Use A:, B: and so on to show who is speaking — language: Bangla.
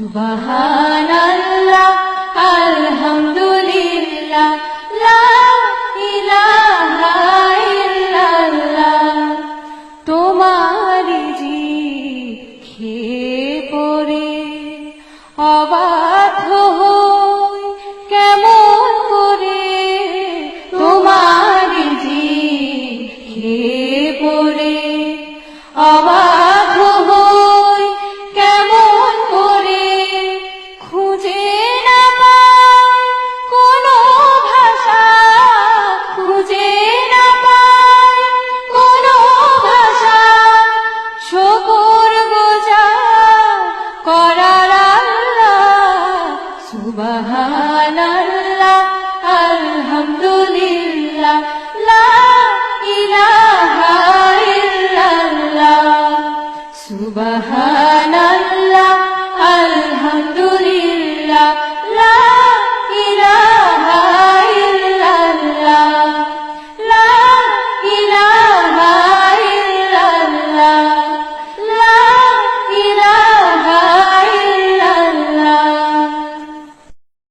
A: সুবহানাল্লাহ আলহামদুলিল্লাহ লা ইলাহা ইল্লাল্লাহ। তোমারি জি খে পড়ে অবাধ্য